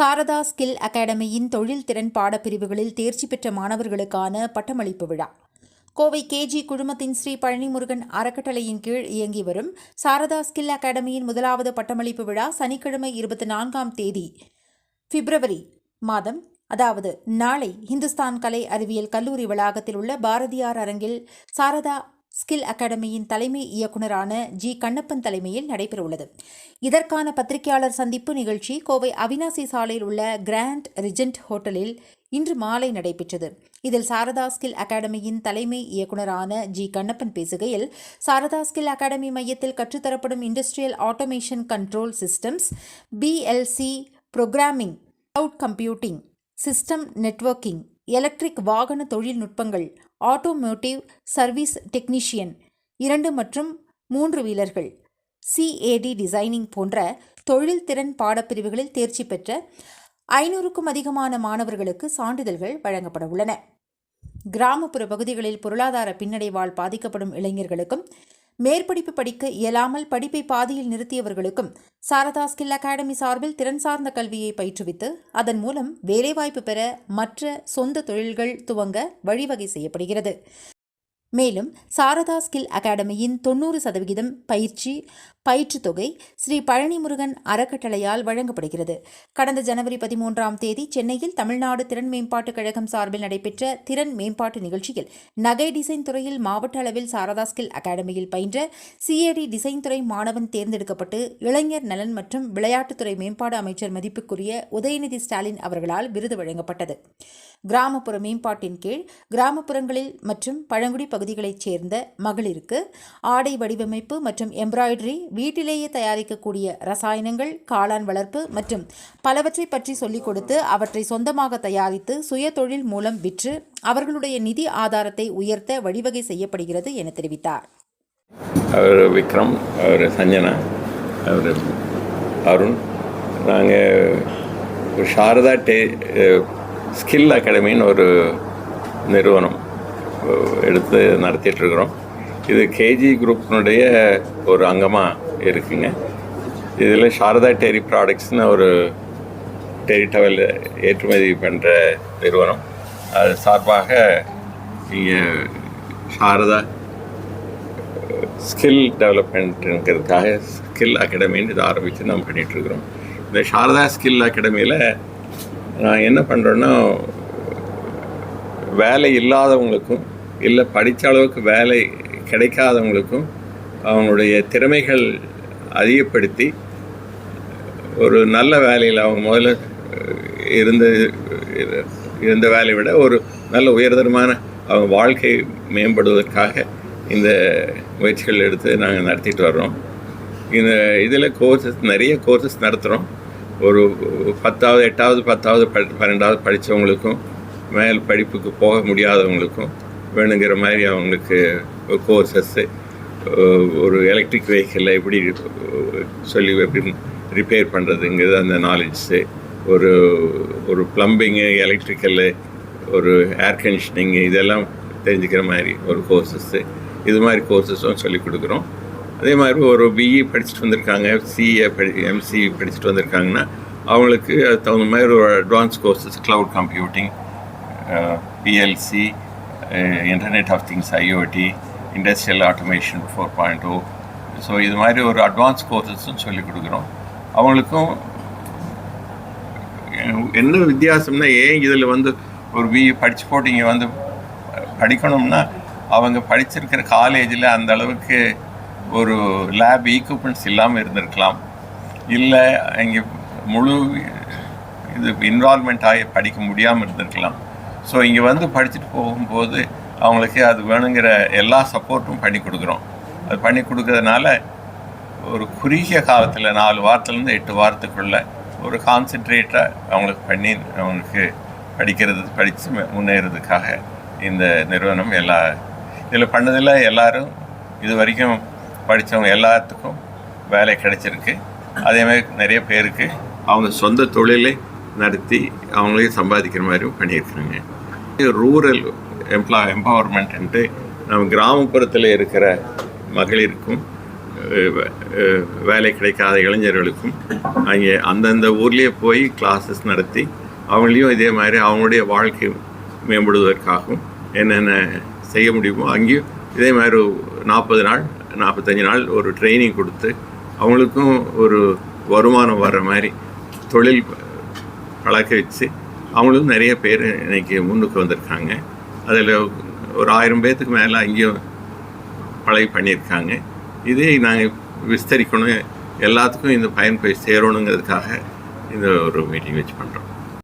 Saradha skill அகாடமியின் தொழில் திறன் பாடப்பிரிவுகளில் தேர்ச்சி பெற்ற மாணவர்களுக்கான பட்டமளிப்பு விழா. கோவை கேஜி குழுமத்தின் ஸ்ரீ பழனிமுருகன் அறக்கட்டளையின் கீழ் இயங்கி வரும் சாரதா ஸ்கில் அகாடமியின் முதலாவது பட்டமளிப்பு விழா சனிக்கிழமை இருபத்தி நான்காம் தேதி பிப்ரவரி மாதம். அதாவது நாளை இந்துஸ்தான் கலை அறிவியல் கல்லூரி வளாகத்தில் உள்ள பாரதியார் அரங்கில் சாரதா ஸ்கில் அகாடமியின் தலைமை இயக்குநரான ஜி. கண்ணப்பன் தலைமையில் நடைபெறவுள்ளது. இதற்கான பத்திரிகையாளர் சந்திப்பு நிகழ்ச்சி கோவை அவினாசி சாலையில் உள்ள கிராண்ட் ரிஜென்ட் ஹோட்டலில் இன்று மாலை நடைபெற்றது. இதில் சாரதா ஸ்கில் அகாடமியின் தலைமை இயக்குநரான ஜி. கண்ணப்பன் பேசுகையில் சாரதா ஸ்கில் அகாடமி மையத்தில் கற்றுத்தரப்படும் industrial automation control systems PLC programming cloud computing system networking electric வாகன தொழில்நுட்பங்கள் ஆட்டோமோட்டிவ் சர்வீஸ் டெக்னீஷியன் இரண்டு மற்றும் மூன்று வீலர்கள் சிஏடி டிசைனிங் போன்ற தொழில் திறன் பாடப்பிரிவுகளில் தேர்ச்சி பெற்ற ஐநூறுக்கும் அதிகமான மாணவர்களுக்கு சான்றிதழ்கள் வழங்கப்பட உள்ளன. கிராமப்புற பகுதிகளில் பொருளாதார பின்னடைவால் பாதிக்கப்படும் இளைஞர்களுக்கும் மேற்படிப்பு படிக்க இயலாமல் படிப்பை பாதியில் நிறுத்தியவர்களுக்கும் சாரதா ஸ்கில் அகாடமி சார்பில் திறன் சார்ந்த கல்வியை பயிற்றுவித்து அதன் மூலம் வேலைவாய்ப்பு பெற மற்ற சொந்த தொழில்கள் துவங்க வழிவகை செய்யப்படுகிறது. மேலும் சாரதா ஸ்கில் அகாடமியின் தொண்ணூறு சதவிகிதம் பயிற்சி பயிற்றுத் தொகை ஸ்ரீ பழனிமுருகன் அறக்கட்டளையால் வழங்கப்படுகிறது. கடந்த ஜனவரி பதிமூன்றாம் தேதி சென்னையில் தமிழ்நாடு திறன் மேம்பாட்டுக் கழகம் சார்பில் நடைபெற்ற திறன் மேம்பாட்டு நிகழ்ச்சியில் நகை டிசைன் துறையில் மாவட்ட அளவில் சாரதா ஸ்கில் அகாடமியில் பயின்ற சிஏடி டிசைன் துறை மாணவன் தேர்ந்தெடுக்கப்பட்டு இளைஞர் நலன் மற்றும் விளையாட்டுத்துறை மேம்பாடு அமைச்சர் மதிப்புக்குரிய உதயநிதி ஸ்டாலின் அவர்களால் விருது வழங்கப்பட்டது. கிராமப்புற மேம்பாட்டின் கீழ் கிராமப்புறங்களில் மற்றும் பழங்குடி பகுதிகளைச் சேர்ந்த மகளிருக்கு ஆடை வடிவமைப்பு மற்றும் எம்ப்ராய்டரி வீட்டிலேயே தயாரிக்கக்கூடிய ரசாயனங்கள் காளான் வளர்ப்பு மற்றும் பலவற்றை பற்றி சொல்லிக் கொடுத்து அவற்றை சொந்தமாக தயாரித்து சுய தொழில் மூலம் விற்று அவர்களுடைய நிதி ஆதாரத்தை உயர்த்த வழிவகை செய்யப்படுகிறது என தெரிவித்தார். அவர் விக்ரம் அவர் சஞ்சனா அவர் அருண். நாங்கள் ஒரு சாரதா டே ஸ்கில் அகாடமின்னு ஒரு நிறுவனம் எடுத்து நடத்திட்டுருக்குறோம். இது கேஜி குரூப்பினுடைய ஒரு அங்கமாக இருக்குங்க. இதில் சாரதா டெரி ப்ராடக்ட்ஸ்னு ஒரு டெரி டவல் ஏற்றுமதி பண்ணுற நிறுவனம். அது சார்பாக இங்கே சாரதா ஸ்கில் டெவலப்மெண்ட்டுங்கிறதுக்காக ஸ்கில் அகாடமின்னு இதை ஆரம்பித்து நம்ம பண்ணிகிட்ருக்குறோம் இந்த சாரதா ஸ்கில் அகாடமியில் நான் என்ன பண்ணுறேன்னா வேலை இல்லாதவங்களுக்கும் இல்லை படித்த அளவுக்கு வேலை கிடைக்காதவங்களுக்கும் அவங்களுடைய திறமைகள் அதிகப்படுத்தி ஒரு நல்ல வேலையில் அவங்க முதல்ல இருந்த இருந்த வேலையை விட ஒரு நல்ல உயர்தரமான அவங்க வாழ்க்கை மேம்படுவதற்காக இந்த முயற்சிகள் எடுத்து நாங்கள் நடத்திட்டு வர்றோம். இந்த இதில் கோர்சஸ் நிறைய கோர்சஸ் நடத்துகிறோம் ஒரு பத்தாவது எட்டாவது பத்தாவது ப பன்னெண்டாவது படித்தவங்களுக்கும் மேல் படிப்புக்கு போக முடியாதவங்களுக்கும் வேணுங்கிற மாதிரி அவங்களுக்கு கோர்சஸ்ஸு ஒரு எலக்ட்ரிக் வெஹிக்கிளில் எப்படி சொல்லி எப்படி ரிப்பேர் பண்ணுறதுங்கிறது அந்த நாலேஜ்ஸு ஒரு ஒரு ப்ளம்பிங்கு எலக்ட்ரிக்கலு ஒரு ஏர் கண்டிஷனிங்கு இதெல்லாம் தெரிஞ்சுக்கிற மாதிரி ஒரு கோர்சஸ்ஸு இது மாதிரி கோர்சஸும் சொல்லிக் கொடுக்குறோம். அதே மாதிரி ஒரு பிஇ படிச்சுட்டு வந்திருக்காங்க சிஏ படி எம்சி படிச்சுட்டு வந்திருக்காங்கன்னா அவங்களுக்கு அது தகுந்த மாதிரி ஒரு advance courses cloud computing PLC internet of things IoT industrial automation four point O so இது மாதிரி ஒரு அட்வான்ஸ் கோர்சஸும் சொல்லிக் கொடுக்குறோம். அவங்களுக்கும் என்ன வித்தியாசம்னா ஏன் இதில் வந்து ஒரு பிஇ படித்து போட்டு இங்கே வந்து படிக்கணும்னா அவங்க படிச்சிருக்கிற காலேஜில் அந்த அளவுக்கு ஒரு லேப் ஈக்குப்மெண்ட்ஸ் இல்லாமல் இருந்திருக்கலாம். இல்லை இங்கே முழு இது இன்வால்மெண்ட் ஆகி படிக்க முடியாமல் இருந்திருக்கலாம். ஸோ இங்கே வந்து படிச்சுட்டு போகும்போது அவங்களுக்கு அது வேணுங்கிற எல்லா சப்போர்ட்டும் பண்ணி கொடுக்குறோம். அது பண்ணி கொடுக்கறதுனால ஒரு குறுகிய காலத்தில் நாலு வாரத்துலேருந்து எட்டு வாரத்துக்குள்ளே ஒரு கான்சென்ட்ரேட்டாக அவங்களுக்கு பண்ணி அவங்களுக்கு படிக்கிறது படித்து முன்னேறதுக்காக இந்த நிறுவனம் எல்லா இதில் பண்ணதில் எல்லோரும் இது வரைக்கும் படித்தவங்க எல்லாத்துக்கும் வேலை கிடைச்சிருக்கு. அதே மாதிரி நிறைய பேருக்கு அவங்க சொந்த தொழிலை நடத்தி அவங்களே சம்பாதிக்கிற மாதிரியும் பண்ணியிருக்கிறாங்க ரூரல் எம்ப்ளா எம்பவர்மெண்ட்டு நம்ம கிராமப்புறத்தில் இருக்கிற மகளிருக்கும் வேலை கிடைக்காத இளைஞர்களுக்கும் அங்கே அந்தந்த ஊர்லேயே போய் கிளாஸஸ் நடத்தி அவங்களையும் இதே மாதிரி அவங்களுடைய வாழ்க்கை மேம்படுவதற்காகவும் என்னென்ன செய்ய முடியுமோ அங்கேயும் இதே மாதிரி நாற்பது நாள் நாற்பத்தஞ்சு நாள் ஒரு ட்ரைனிங் கொடுத்து அவங்களுக்கும் ஒரு வருமானம் வர்ற மாதிரி தொழில் பழக்க வச்சு அவங்களும் நிறைய பேர் இன்னைக்கு முன்னுக்கு வந்திருக்காங்க. அதில் ஒரு ஆயிரம் பேர்த்துக்கு மேலே அங்கேயும் பழகி பண்ணியிருக்காங்க. இதே நாங்கள் விஸ்தரிக்கணும். எல்லாத்துக்கும் இந்த பயன் போய் சேரணுங்கிறதுக்காக இந்த ஒரு மீட்டிங் வச்சு பண்ணுறோம்